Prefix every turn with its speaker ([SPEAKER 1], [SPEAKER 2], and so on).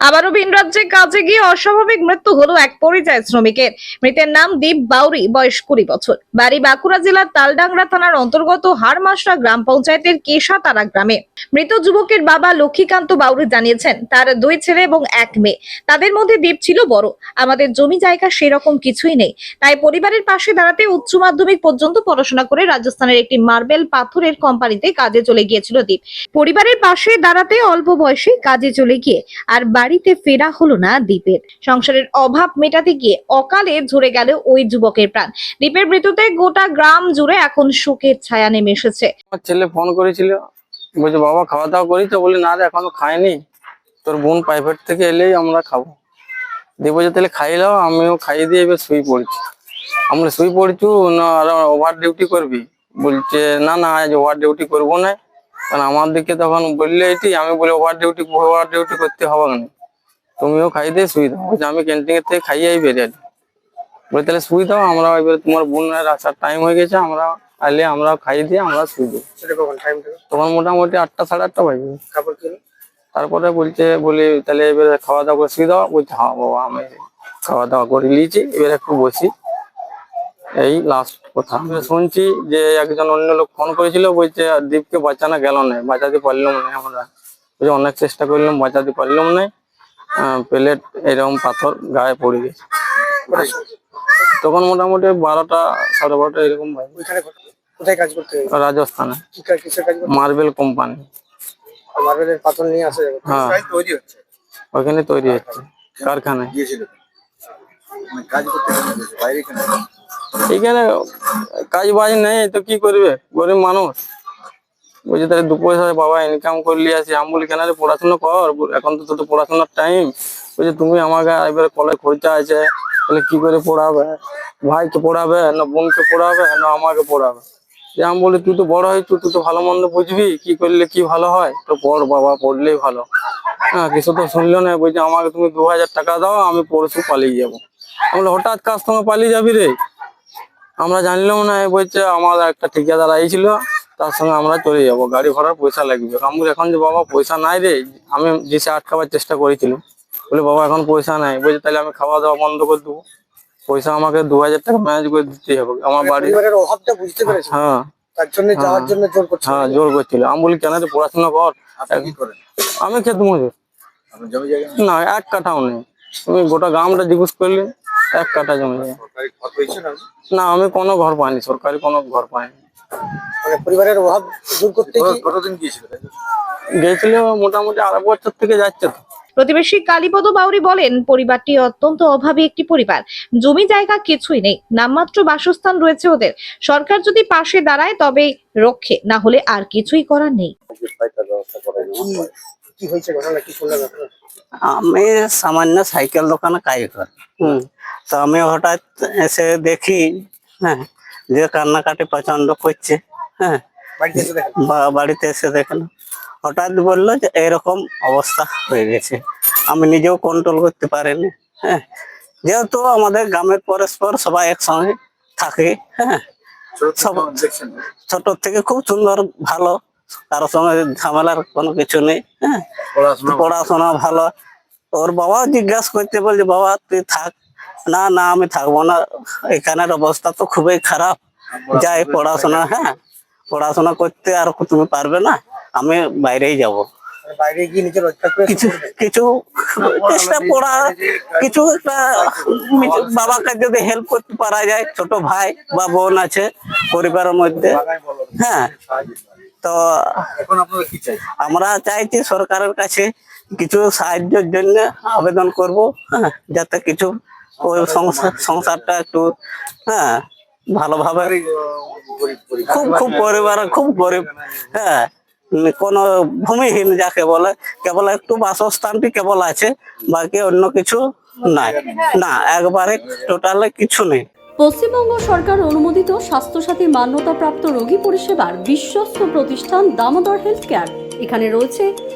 [SPEAKER 1] আবারও ভিন রাজ্যে কাজে গিয়ে অস্বাভাবিক মৃত্যু হলো এক পরিযায়ী শ্রমিকের। মৃতের নাম দীপ বাউরি, বয়স কুড়ি বছর। বাড়ি বাঁকুড়া জেলার তালডাংরা থানার অন্তর্গত হারমাসরা গ্রাম পঞ্চায়েতের কেশাতারা গ্রামে। মৃত যুবকের বাবা লক্ষ্মীকান্ত বাউরি জানিয়েছেন, তার দুই ছেলে এবং এক মেয়ে। তাদের মধ্যে দ্বীপ ছিল বড়। আমাদের জমি জায়গা সেরকম কিছুই নেই। তাই পরিবারের পাশে দাঁড়াতে উচ্চ মাধ্যমিক পর্যন্ত পড়াশোনা করে রাজস্থানের একটি মার্বেল পাথরের কোম্পানিতে কাজে চলে গিয়েছিল দ্বীপ পরিবারের পাশে দাঁড়াতে অল্প বয়সে কাজে চলে গিয়ে আর বাড়িতে ফেরা হলো না দ্বীপের সংসারের অভাব মেটাতে গিয়ে অকালে ঝরে গেল ওই যুবকের প্রাণ। দ্বীপের মৃত্যুতে গোটা গ্রাম জুড়ে এখন শোকের ছায়া নেমে এসেছে।
[SPEAKER 2] আমার ছেলে ফোন করেছিল, বলছে, বাবা খাওয়া দাওয়া করি তো। বলি না রে, এখনও খাইনি। তোর বোন প্রাইভেট থেকে এলেই আমরা খাব। দিয়ে বলছে, তাহলে খাইলাও আমিও খাইয়ে দিয়ে এবার শুয়ে পড়ছি। আমরা শুয়ে পড়ছু? না, আর ওভার ডিউটি করবি? বলছে, না না, আজ ওভার ডিউটি করব না। কারণ আমার দিকে তখন বললে এটি, আমি বলি ওভার ডিউটি ওভার ডিউটি করতে হবে না। তুমিও খাই দিয়ে শুয়ে দাও। বলছে আমি ক্যান্টিনের থেকে খাইয়েই বেরিয়ে বলে তাহলে শুয়ে দাও আমরা এবার তোমার বোনের আসার টাইম হয়ে গেছে আমরা আলে আমরা খাইয়ে দিয়ে আমরা শুয়ে দেবো। তখন মোটামুটি আটটা সাড়ে আটটা বাজবে তারপরে বলছে বলি তাহলে এবারে খাওয়া দাওয়া করে শুয়ে দাও। বলছে হ্যাঁ বাবা আমি খাওয়া দাওয়া করে নিয়েছি এবার একটু বসি। এই লাস্ট কথা। আমি শুনছি যে একজন অন্য লোক ফোন করেছিল বলছে দীপকে বাঁচানো গেল না বাঁচাতে পারলাম না আমরা। বলছে অনেক চেষ্টা করলাম বাঁচাতে পারলাম না। প্লেট এরকম পাথর গায়ে পড়ে গেছে। তখন মোটামুটি বারোটা সাড়ে বারোটা এরকম
[SPEAKER 3] কোথায় কাজ করতে
[SPEAKER 2] রাজস্থানে। Marble company.
[SPEAKER 3] মার্বেলের পাথর নিয়ে আসে
[SPEAKER 2] হ্যাঁ।
[SPEAKER 3] তৈরি হচ্ছে?
[SPEAKER 2] ওখানে তৈরি হচ্ছে। কারখানায়।
[SPEAKER 3] মানে কাজ করতে গিয়েছিল, বাইরে কেন?
[SPEAKER 2] এখানে কাজ বাজ নেই তো কি করবে? গরিব মানুষ। বলছে, তাহলে দু পয়সা বাবা ইনকাম করলি আসি। আমি বলি, কেন পড়াশোনা কর। এখন তো তোর পড়াশোনার টাইম বলছে, তুমি আমাকে এবারে কলেজ খরচা আছে। তাহলে কি করে পড়াবে? ভাইকে পড়াবে না বোনকে পড়াবে না আমাকে পড়াবে? যে আমি বলি, তুই তো বড় হয়েছ তুই তো ভালো মন্দ বুঝবি। কি করলে কি ভালো হয়? তো পড় বাবা, পড়লেই ভালো। হ্যাঁ কিছু তো শুনলো না। বলছে, আমাকে তুমি দু হাজার টাকা দাও, আমি পরশু পালিয়ে যাব। আমি হঠাৎ কাজ তোমার পালিয়ে যাবি রে? আমরা জানলাম না। বলছে আমার একটা ঠিকাদার আইছিল। তার সঙ্গে আমরা চলে যাব গাড়ি ভাড়ার পয়সা লাগবে। আমি এখন যে বাবা পয়সা নাই রে আমি দিশে আটকাবার চেষ্টা করেছিলাম। বলে বাবা এখন পয়সা নাই বলছে তাহলে আমি খাওয়া দাওয়া বন্ধ করে দেবো। পয়সা আমাকে দু হাজার টাকা ম্যানেজ করে দিতে হবে। আমার বাড়ি
[SPEAKER 3] অভাবটা বুঝতে পেরেছে?
[SPEAKER 2] হ্যাঁ।
[SPEAKER 3] তার জন্য যাওয়ার জন্য জোর করছে?
[SPEAKER 2] হ্যাঁ জোর করছিল। আমি বলি কেন পড়াশোনা কর? আমি খেতে মজুর না এক কাঠাও নেই। তুমি গোটা গ্রামটা জিজ্ঞেস করলে এক কাঠা জমি? না আমি কোনো ঘর পাইনি সরকারি কোনো ঘর পাইনি।
[SPEAKER 3] মানে পরিবারের অভাব দূর করতে কতদিন গিয়েছিল?
[SPEAKER 2] গেছিল মোটামুটি আড়াই বছর থেকে যাচ্ছে তো।
[SPEAKER 1] প্রতিবেশী কালীপদ বাউরি বলেন পরিবারটি অত্যন্ত অভাবী একটি পরিবার। জমি জায়গা কিছুই নেই নামমাত্র বাসস্থান রয়েছে ওদের। সরকার যদি পাশে দাঁড়ায় তবে রক্ষে। না হলে আর কিছুই করার নেই।
[SPEAKER 3] কি- কি হয়েছে ঘটনা কি শুনলেন আপনারা?
[SPEAKER 4] আমি সামান্য সাইকেল দোকানে কাজ করি। হুম। তো আমি হঠাৎ এসে দেখি হ্যাঁ যে কান্নাকাটি প্রচণ্ড করছে। হ্যাঁ।
[SPEAKER 3] বাড়িতে এসে দেখেন।
[SPEAKER 4] হঠাৎ বলল যে এরকম অবস্থা হয়ে গেছে। আমি নিজেও কন্ট্রোল করতে পারিনি। হ্যাঁ। যেহেতু আমাদের গ্রামের পরস্পর সবাই একসঙ্গে থাকে। হ্যাঁ। ছোট থেকে খুব সুন্দর ভালো। কারোর সঙ্গে ঝামেলার কোনো কিছু নেই। হ্যাঁ।
[SPEAKER 3] পড়াশোনা
[SPEAKER 4] পড়াশোনা ভালো। ওর বাবা জিজ্ঞাসা করতে বলছে বাবা তুই থাক। না না আমি থাকব না। এখানের অবস্থা তো খুবই খারাপ। যাই পড়াশোনা হ্যাঁ। পড়াশোনা করতে আর তুমি পারবে না আমি বাইরেই যাব।
[SPEAKER 3] বাইরে গিয়ে নিজের
[SPEAKER 4] কিছু কিছু চেষ্টা পড়া কিছু একটা বাবাকে যদি হেল্প করতে পারা যায় ছোট ভাই বা বোন আছে পরিবারের মধ্যে হ্যাঁ। তো আমরা চাইছি সরকারের কাছে কিছু সাহায্যের জন্য আবেদন করব হ্যাঁ যাতে কিছু ওই সংসারটা একটু হ্যাঁ ভালোভাবে খুব খুব পরিবার খুব গরিব হ্যাঁ কোনো ভূমিহীন যাকে বলে কেবল একটু বাসস্থানটি কেবল আছে বাকি অন্য কিছু নাই। না একবারে টোটালে কিছু নেই।
[SPEAKER 5] পশ্চিমবঙ্গ সরকার অনুমোদিত স্বাস্থ্যসাথী মান্যতাপ্রাপ্ত রোগী পরিষেবার বিশ্বস্ত প্রতিষ্ঠান দামোদর হেলথ কেয়ার। এখানে রয়েছে